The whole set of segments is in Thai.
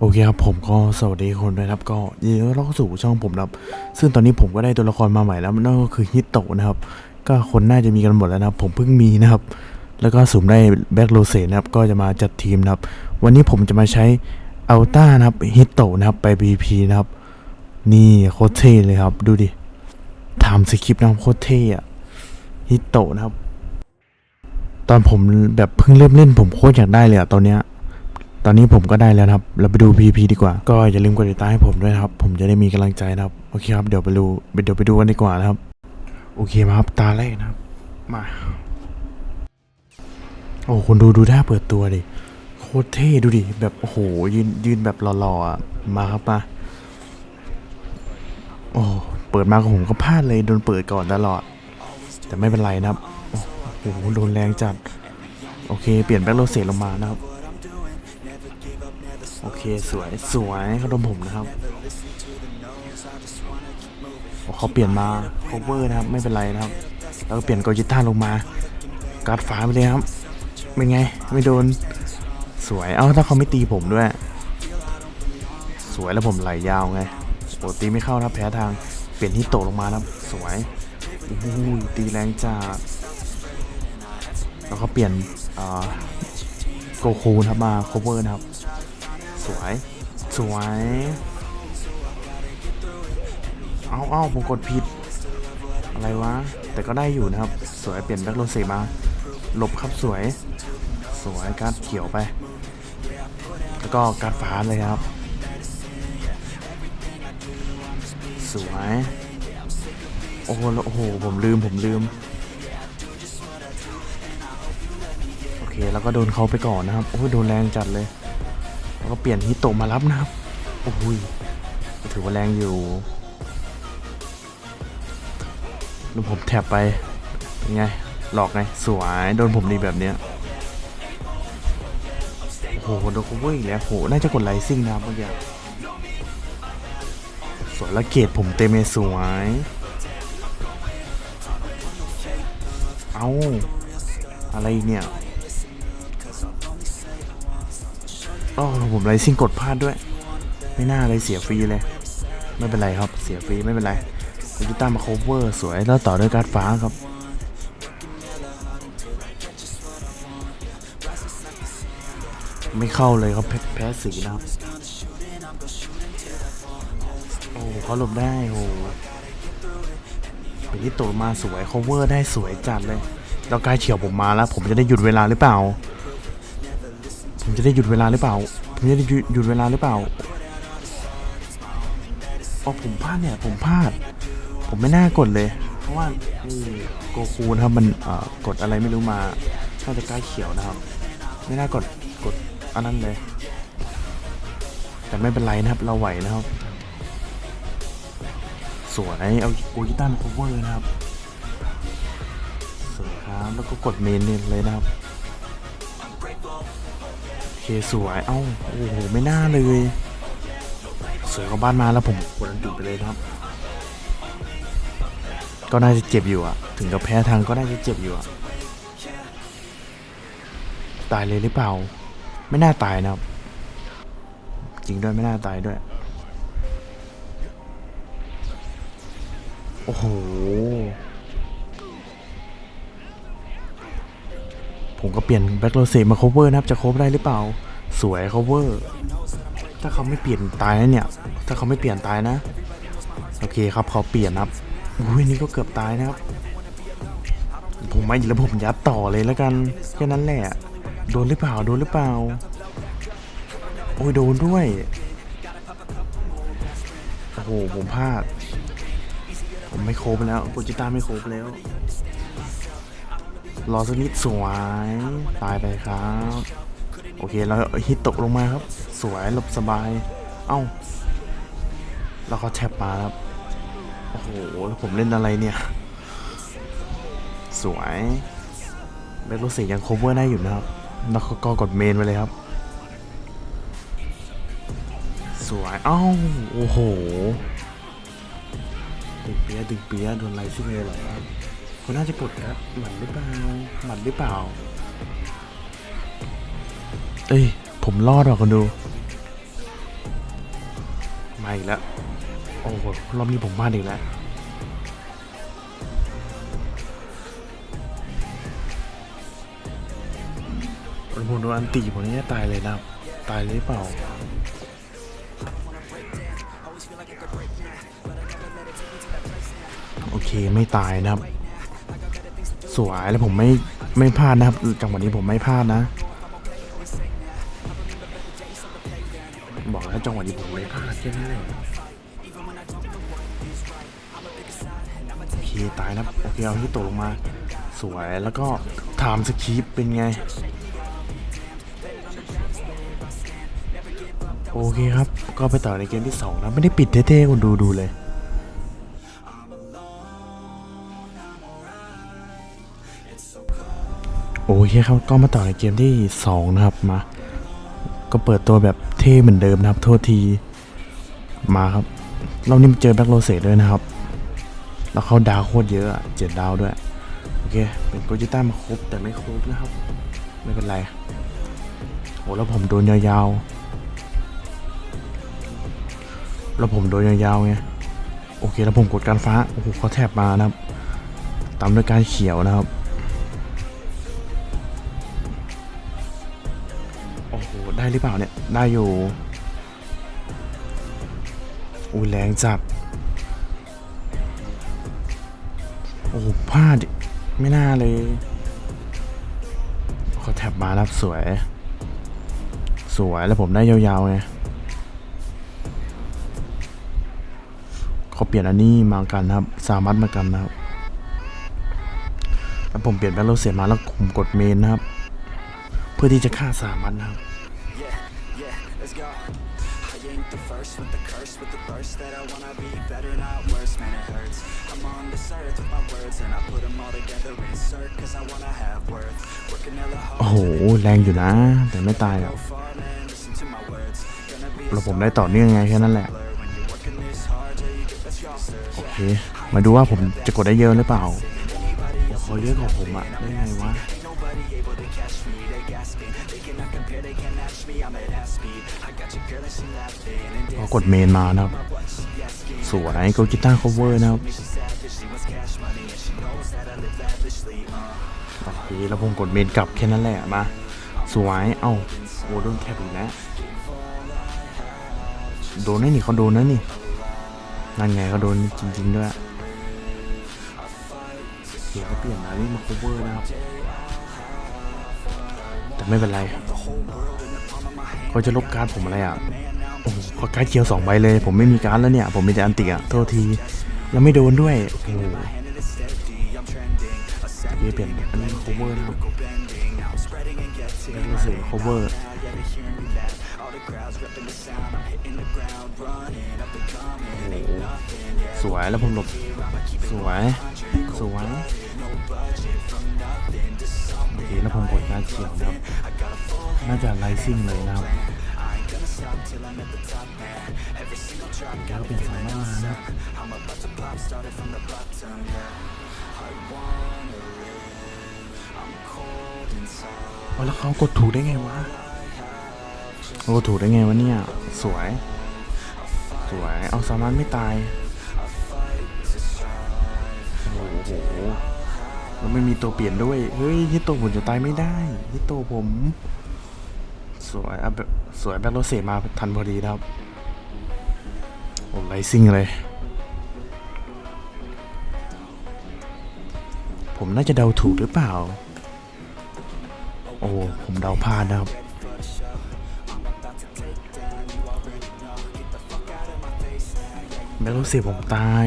โอเคครับผมก็สวัสดีคนด้วยครับก็ยินดีต้อนรับสู่ช่องผมนะครับ ซึ่งตอนนี้ผมก็ได้ตัวละครมาใหม่แล้วนั่นก็คือฮิตโตะนะครับ ก็คนน่าจะมีกันหมดแล้วนะครับ ผมเพิ่งมีนะครับ แล้วก็สุ่มได้แบ็กโลเซนะครับก็จะมาจัดทีมนะครับ วันนี้ผมจะมาใช้อัลต้านะครับฮิตโตะนะครับไป BP นะครับ นี่โคตรเท่เลยครับ ดูดิทำสคริปต์นะครับโคตรเท่อะฮิตโตะนะครับ ตอนผมแบบเพิ่งเริ่มเล่นผมโคตรอยากได้เลยอะตอนเนี้ย อนนี้ผมก็ได้แล้วครับ เราไปดู PP ดีกว่า ก็อย่าลืมกดติดตามให้ผมด้วยครับ ผมจะได้มีกำลังใจนะครับ โอเคครับ เดี๋ยวไปดูเดี๋ยวไปดูกันดีกว่านะครับ โอเคมาครับ ตาแรกนะครับ มา โอ้คนดูดูท่าเปิดตัวดิ โคตรเท่ดูดิ แบบโอ้โหยืนยืนแบบหล่อๆอะมาครับมาโอ้เปิดมาก็ผมก็พลาดเลยโดนเปิดก่อนตลอด แต่ไม่เป็นไรนะครับ โอ้โหโดนแรงจัด โอเค เปลี่ยนแบ็คโรเซตลงมานะครับ โอเคสวยสวยเขาดมผมนะครับเขาเปลี่ยนมา cover นะครับ ไม่เป็นไรนะครับ แล้วก็เปลี่ยนกอจิต้าลงมา การ์ดฟ้าไปเลยครับ เป็นไง ไม่โดน สวย เอ้า ถ้าเขาไม่ตีผมด้วย สวยแล้วผมไหลยาวไงโอ้ตีไม่เข้านะแพ้ทาง เปลี่ยนที่โตลงมานะครับ สวยโอ้ตีแรงจากแล้วก็เปลี่ยนโกคูนะครับมา cover นะครับ สวย สวย เอาเอาผมกดผิด อะไรวะ แต่ก็ได้อยู่นะครับ สวยเปลี่ยนแบ็คโรเซมา หลบครับสวย สวยการ์ดเขียวไป แล้วก็การ์ดฟ้าเลยครับ สวย โอ้โหโอ้โห ผมลืมผมลืมโอเค แล้วก็โดนเขาไปก่อนนะครับ โอ้ยโดนแรงจัดเลย แล้วก็เปลี่ยนฮิโตะมารับนะครับ โอ้ยถือว่าแรงอยู่แล้วผมแทบไป เป็นไง หลอกไง สวย โดนผมดีแบบเนี้ยโอ้โหโดนคูเวอร์อีกแล้วโห น่าจะกดไลซิ่งนะครับเมื่อกี้สวยล้วเกรดผมเต็มเลยสวย เอาอะไรเนี่ย โอ๋อผมไลซิ่งกดพลาดด้วย ไม่น่าเลยเสียฟรีเลย ไม่เป็นไรครับเสียฟรีไม่เป็นไรคุณกีตาร์มา cover สวยแล้วต่อด้วยการ์ดฟ้าครับไม่เข้าเลยครับแพ้แพ้สีนะครับ โอ้เขาหลบได้ โอ้เป็นที่ตกมาสวย cover ได้สวยจัดเลยแล้วกายเฉียวผมมาแล้ว ผมจะได้หยุดเวลาหรือเปล่า จะได้หยุดเวลาหรือเปล่า ผมจะได้หยุดเวลาหรือเปล่าอ๋อผมพลาดเนี่ย ผมพลาด ผมไม่น่ากดเลย เพราะว่าโกคูนะครับมันกดอะไรไม่รู้มาน่าจะใกล้เขียวนะครับ ไม่น่ากดกดอันนั้นเลย แต่ไม่เป็นไรนะครับ เราไหวนะครับ สวยเอาโอกิตันโคเวอร์นะครับสวยครับแล้วก็กดเมนเลยนะครับ สวยเอ้าโอ้โหไม่น่าเลยสวยกว่าบ้านมาแล้วผมกดอันจุดไปเลยครับ ก็น่าจะเจ็บอยู่อะถึงกับแพ้ทางก็น่าจะเจ็บอยู่อะตายเลยหรือเปล่า ไม่น่าตายนะครับ จริงด้วยไม่น่าตายด้วย โอ้โห ผมก็เปลี่ยนแบ็คโรเซมา cover นะครับจะ cover ได้หรือเปล่า สวย cover ถ้าเขาไม่เปลี่ยนตายนะเนี่ย ถ้าเขาไม่เปลี่ยนตายนะ โอเคครับเขาเปลี่ยนครับอุ้ยนี่ก็เกือบตายนะครับ ผมไม่แล้วผมยัดต่อเลยแล้วกันแค่นั้นแหละ โดนหรือเปล่าโดนหรือเปล่า โอ้ยโดนด้วย โอ้โหผมพลาด ผมไม่โครบแล้วโปรจิต้าไม่โครบแล้ว รอสักนิดสวย ตายไปครับ โอเคแล้วฮิตตกลงมาครับ สวยหลบสบาย เอ้า แล้วเขาแท็บมาครับ โอ้โห แล้วผมเล่นอะไรเนี่ย สวยแบ็คโรเซยัง cover ได้อยู่นะครับ แล้วก็กดเมนไปเลยครับ สวย เอ้า โอ้โห ตึงเปียตึงเปียโดนไล่ซิ่งเลยเหรอครับ คุณน่าจะกดครับหมันหรือเปล่าหมันหรือเปล่า เอ้ย ผมรอดว่ะคนดูมาอีกแล้วโอ้โหรอบนี้ผมพลาดอีกแล้วผมโดนอันตีผมนี่จะตายเลยนะครับตายเลยหรือเปล่าโอเคไม่ตายนะครับ สวยแล้วผมไม่ไม่พลาดนะครับจังหวะนี้ผมไม่พลาดนะ บอกแล้วจังหวะนี้ผมไม่พลาดแค่นั้นเองโอเคตายนะโอเคเอาที่ตกลงมา สวยแล้วก็ไทม์สคริปเป็นไงโอเคครับ ก็ไปต่อในเกมที่2นะไม่ได้ปิดเท่ๆคนดูดูเลย โอเคครับก็มาต่อในเกมที่ 2 นะครับมา ก็เปิดตัวแบบเท่เหมือนเดิมนะครับ โทษทีมาครับ เรานี่เจอแบ็คโรเซตด้วยนะครับ แล้วเขาดาวโคตรเยอะอะเจ็ดดาวด้วย โอเค เป็นโกจิต้ามาครบแต่ไม่ครบนะครับ ไม่เป็นไรโอ้แล้วผมโดนยาวๆ แล้วผมโดนยาวๆไงโอเคแล้วผมกดการฟ้าโอ้โหเขาแทบมานะครับตามด้วยการเขียวนะครับ หได้หรือเปล่าเนี่ย ได้อยู่อุ้ยแรงจัดโอ้พลาดอีกไม่น่าเลย เขาแท็บมาแล้วสวย สวยแล้วผมได้ยาวๆไงเขาเปลี่ยนอันนี้มากันครับ สามัดมากันนะครับแล้วผมเปลี่ยนแบ็คโรเสียมาแล้วผมกดเมนนะครับ เพื่อที่จะฆ่าสามัดนะครับ yeah, let's go. I ain't the first with the curse, with the burst that I wanna be better, not worse, man, it hurts. I'm on this earth with my words, and I put them all together, insert, cause I wanna have worth. Working hella โอ้ hard, โหแรงอยู่นะ แต่ไม่ตายหรอก go far, man, listen to my words. Gonna be แล้วผมได้ต่อเนื่องไงแค่นั้นแหละ blur when you're working this hard till you get best yourself. โอเค มาดูว่าผมจะกดได้เยอะหรือเปล่าพอเยอะของผมอะได้ไงวะ Ain't nobody able to catch me, they gasping. They cannot compare, they can't match me, I'm at half speed. I got your girl and she laughing and พอกดเมนมานะครับ what she asking. สวยโกจิต้า cover นะครับ Me, she savage, she wants cash money, and she knows that I live lavishly, uh. โอเคแล้วผมกดเมนกลับแค่นั้นแหละมา สวย เอ้าโอ้โดนแคปอีกแล้วโดนนะนี่เขาโดนนะนี่ นั่นไงเขาโดนจริง ๆ ด้วยเดี๋ยวเขาเปลี่ยนอันนี้มา cover นะครับแต่ ไม่เป็นไรเขาจะลบการ์ดผมอะไรอะโอ้โหเขาการ์ดเคียวสองใบเลย ผมไม่มีการ์ดแล้วเนี่ย ผมมีแต่อันติอะโทษที แล้วไม่โดนด้วยโอ้โห Handed it steady, I'm trending. A เดี๋ยเปลี่ยนอันนี้ cover นะครับ cycle bending. Now I'm spreading and getting แล้วรู้สึก cover now. Yeah, they hearing me laugh. All the crowds repping the sound. I'm hitting the ground, running up and coming. Ain't nothing, yeah. สวยแล้วผมหลบสวย สวยโอเคแล้วผมกดการดเขียวนะครับ น่าจะไลซิ่งเลยนะครับแล้วเปลี่ยนสายหน้ามานะครับ cold inside. เอาแล้วเขากดถูกได้ไงวะเขากดถูกได้ไงวะเนี่ย สวย สวย เอาสามารถไม่ตาย โอ้โห แล้วไม่มีตัวเปลี่ยนด้วย เฮ้ยฮิตโตผมจะตายไม่ได้ฮิตโตผม สวยอะแบบสวยแบ็คโรเซมาทันพอดีนะครับโอ้ไลซิ่งเลยผมน่าจะเดาถูกหรือเปล่า อ้ผมเดาพลาดนะครับแบ็คโรเซผมตาย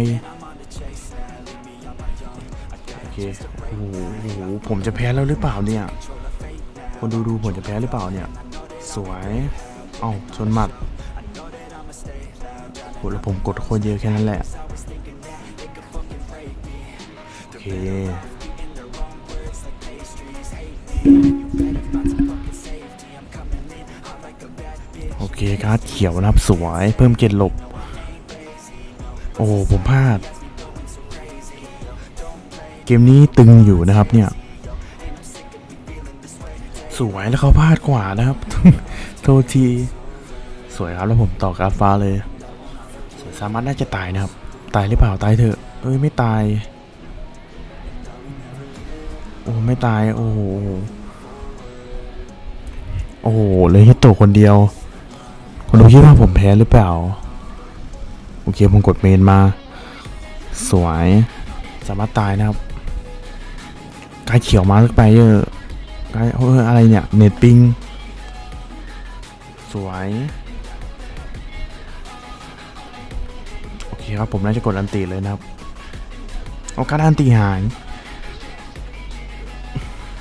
โอเคโอ้โหโอ้โห ผมจะแพ้แล้วหรือเปล่าเนี่ย คนดูดูผมจะแพ้หรือเปล่าเนี่ย สวย เอ้าชนหมัดโหแล้วผมกดโคตรเยอะแค่นั้นแหละ โอเค เคการ์ดเขียวนะครับสวยเพิ่มเกณฑ์หลบ โอ้ผมพลาด เกมนี้ตึงอยู่นะครับเนี่ย สวยแล้วเขาพลาดกว่านะครับ โทษที สวยครับแล้วผมต่อการดฟ้าเลยสามารถน่าจะตายนะครับ ตายหรือเปล่าตายเถอะ เอ้ยไม่ตาย โอ้ไม่ตายโอ้โหโอ้โหเลยฮิตโตคนเดียว คนดูคิดว่าผมแพ้หรือเปล่า โอเคผมกดเมนมา สวยสามารถตายนะครับกายเขียวมาสักไปเยอะกายเฮ้ยอะไรเนี่ย เน็ตปิง สวย โอเคครับผมน่าจะกดอันตีเลยนะครับเอาการอันตีหาย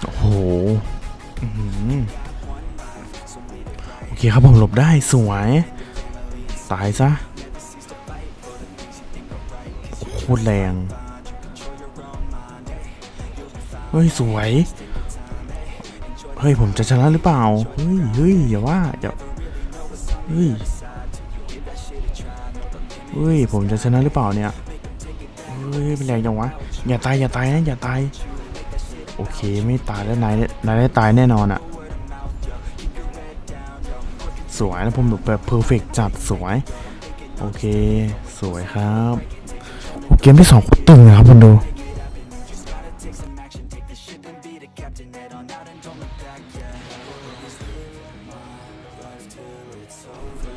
โอ้โห เคครับผมหลบได้สวย ตายซะโคตรแรง เฮ้ย สวย เฮ้ย ผมจะชนะหรือเปล่า เฮ้ยเฮ้ยอย่าว่าอย่าเฮ้ย เฮ้ย ผมจะชนะหรือเปล่าเนี่ย เฮ้ยเป็นแรงจังวะ อย่าตายอย่าตายนะอย่าตาย โอเคไม่ตายแล้วนายนายได้ตายแน่นอนอะ สวยนะผมแบบเพอร์เฟกจัดสวย โอเค สวยครับเกมที่สองตรตึงนะครับคุณดู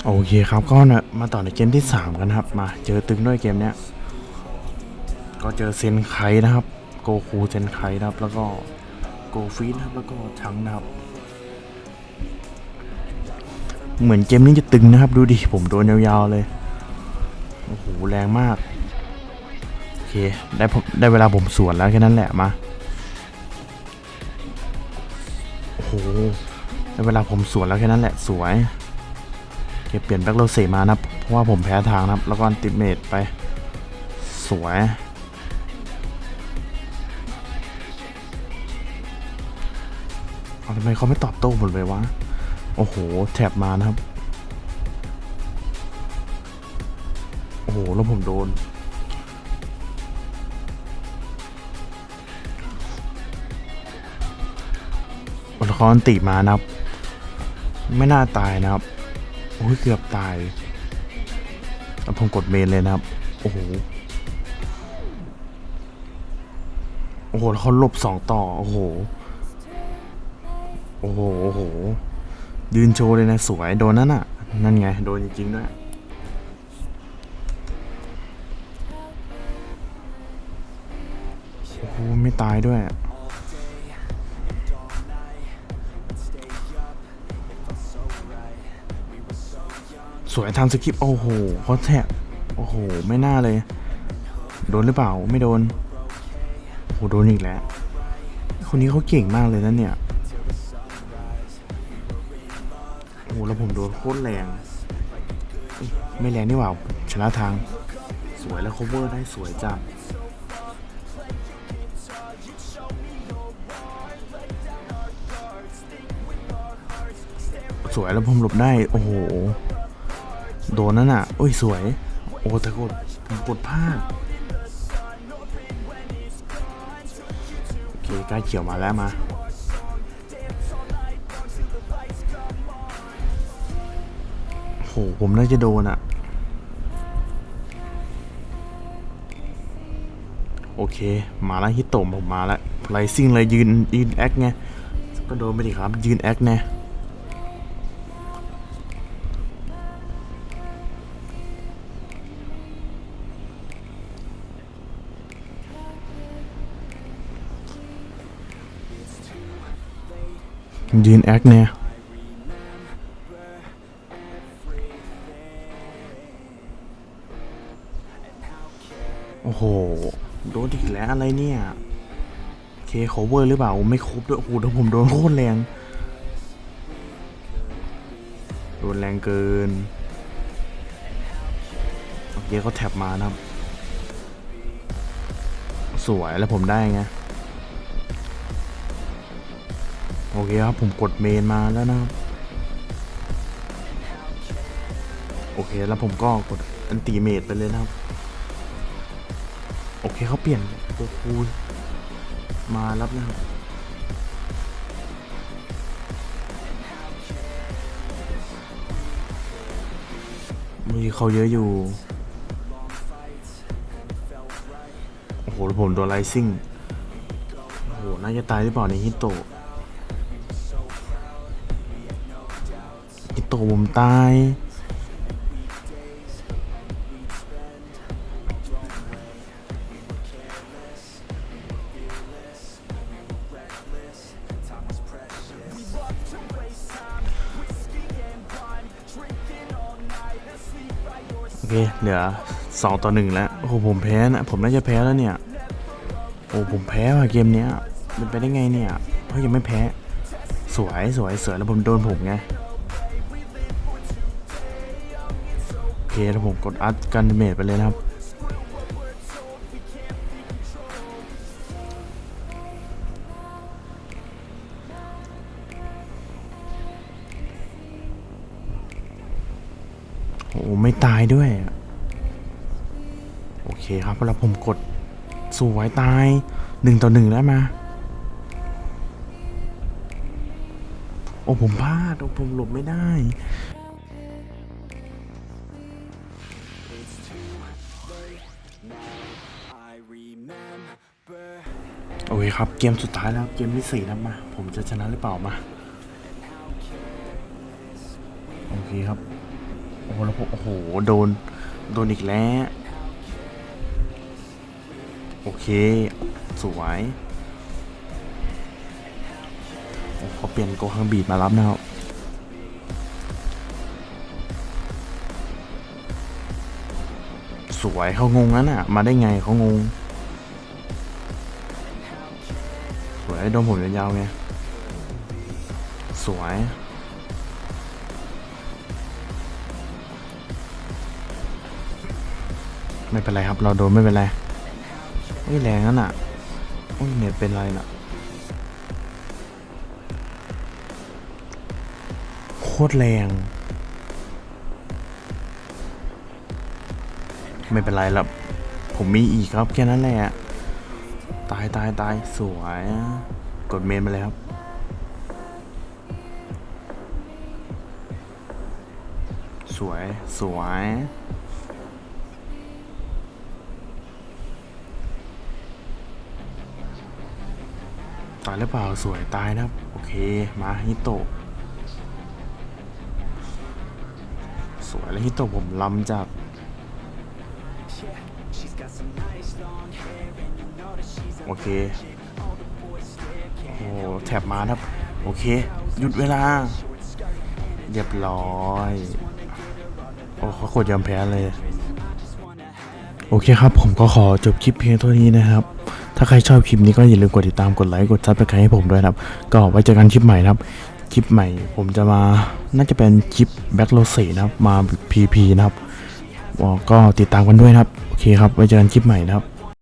โอเคครับก็นะมาต่อในเกมที่ 3 กันนะครับ มาเจอตึงด้วยเกมเนี้ยก็เจอเซนไคนะครับ โกคูเซนไคนะครับ แล้วก็โกฟีนะครับแล้วก็ชังนะครับ เหมือนเกมนี้จะตึงนะครับ ดูดิ ผมโดนยาวๆเลย โอ้โห แรงมาก โอเค ได้ผมได้เวลาผมสวนแล้วแค่นั้นแหละมา โอ้โห ได้เวลาผมสวนแล้วแค่นั้นแหละสวยโอเคเปลี่ยนแบ็คโรเซมานะครับเพราะว่าผมแพ้ทางนะครับแล้วก็อันติเมตไป สวยทำไมเขาไม่ตอบโต้หมดเลยวะ โอ้โหแท็บมานะครับ โอ้โห แล้วผมโดน อุลคอนติมานะครับ ไม่น่าตายนะครับ โอ้ย เกือบตาย แล้วผมกดเมนเลยนะครับ โอ้โห โอ้โหแล้วเขาหลบสองต่อ โอ้โห โอ้โหโอ้โห ยืนโชว์เลยนะ สวยโดนนั่นน่ะ นั่นไง โดนจริงๆด้วยโอ้โหไม่ตายด้วยสวยทำสคริปต์โอ้โหเขาแทบโอ้โห ไม่น่าเลย โดนหรือเปล่า ไม่โดนโอ้โหโดนอีกแล้ว คนนี้เขาเก่งมากเลยนะเนี่ย โอ้โหแล้วผมโดนโคตรแรง ไม่แรงนี่หว่า ชนะทาง สวยแล้ว cover ได้สวยจังสวยแล้วผมหลบได้ โอ้โห โดนนั่นอะ โอ้ยสวย โอ้แต่กดผมกดพลาดโอเคใกล้เขียวมาแล้วมา หผมน่าจะโดนอะโอเค มาแล้วฮิตโตะผมมาแล้วไลซิ่งเลยยืนยืนแอคไงก็โดนไปดิครับ ยืนแอคไงยืนแอคเนี่ย โอ้โห โดนอีกแล้วอะไรเนี่ยเคโคเวอร์หรือเปล่า ไม่ครบด้วย โอ้โหแล้วผมโดนโคตรแรง โดนแรงเกิน โอเคเขาแท็บมานะครับ สวยแล้วผมได้ไง โอเคครับ ผมกดเมนมาแล้วนะครับ โอเคแล้วผมก็กดอันติเมตไปเลยนะครับ เขาเปลี่ยนตัวคูณมารับนะครับมีเขาเยอะอยู่ โอ้โห ผมโดนไลซิ่ง โอ้โห น่าจะตายหรือเปล่าในฮิตโตฮิตโตผมตาย เคเหลือสองต่อหนึ่งแล้ว โอ้โหผมแพ้นะผมน่าจะแพ้แล้วเนี่ย โอ้ผมแพ้ว่ะเกมเนี้ยเป็นไปได้ไงเนี่ยเฮ้ยยังไม่แพ้ สวยสวยสวยแล้วผมโดนผมไงโอเคแล้วผมกดอัดกันเมทไปเลยนะครับ เคครับแล้วผมกดสวยตายหนึ่งต่อหนึ่งแล้วมา โอ้ผมพลาดโอ้ผมหลบไม่ได้โอเคครับ เกมสุดท้ายแล้วเกมที่สี่แล้วมา ผมจะชนะหรือเปล่ามา โอเคครับ โอ้โหแล้วโอ้โห โดน โดนอีกแล้ว โอเค สวยโอ้เขาเปลี่ยนโกฮังบีดมารับนะครับสวยเขางงนั้นอะ มาได้ไงเขางง สวยโดนผมยาวๆไงสวยไม่เป็นไรครับ เราโดนไม่เป็นไร อุ้ยแรงนั่นอะอุ้ยเน็ตเป็นไรน่ะโคตรแรง ไม่เป็นไรแล้วผมมีอีกครับแค่นั้นแหละตายตายตายสวย กดเมนมาเลยครับสวย สวยายหรือเปล่าสวยตายนะครับ โอเค มาฮิโตะสวยแล้วฮิโตะผมล้ำจาก Yeah, she's got some nice long hair and you know that she's a โอเค โอ้แทบมาครับ โอเค หยุดเวลา เรียบร้อย โอ้เขากดยอมแพ้เลย โอเคครับ ผมก็ขอจบคลิปเพียงเท่านี้นะครับาใครชอบคลิปนี้ก็อย่าลืมกดติดตามกดไลค์กดซับสไครต์ให้ผมด้วยครับ ก็ไว้เจอกันคลิปใหม่ครับ คลิปใหม่ ผมจะมาน่าจะเป็นคลิปแบ็คโรเซนะครับมา PP นะครับก็ติดตามกันด้วยครับ โอเคครับไว้เจอกันคลิปใหม่นะครับ